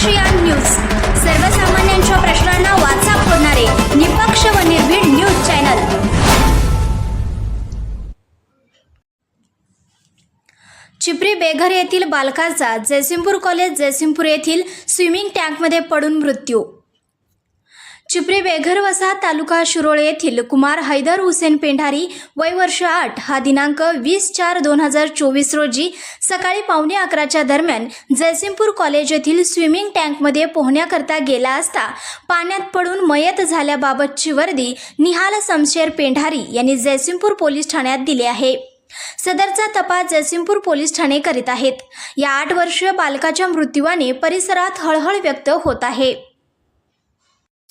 ASEAN news. सर्वसामान्यांच्या प्रश्नांना वाचा फोडणारे निपक्ष व निर्भीड न्यूज चॅनल. चिपरी बेघर येथील बालकाचा जयसिंगपूर कॉलेज जयसिंगपूर येथील स्विमिंग टँकमध्ये पडून मृत्यू चिपरी बेघर वसा तालुका शिरोळे येथील कुमार हैदर हुसेन पेंढारी वय वर्ष आठ हा दिनांक वीस चार दोन हजार चोवीस रोजी सकाळी पावणे अकराच्या दरम्यान जयसिंगपूर कॉलेज येथील स्विमिंग टँकमध्ये पोहण्याकरता गेला असता पाण्यात पडून मयत झाल्याबाबतची वर्दी निहाल समशेर पेंढारी यांनी जयसिंगपूर पोलीस ठाण्यात दिली आहे. सदरचा तपास जयसिंगपूर पोलीस ठाणे करीत आहेत. या आठ वर्षीय बालकाच्या मृत्यूवाने परिसरात हळहळ व्यक्त होत आहे.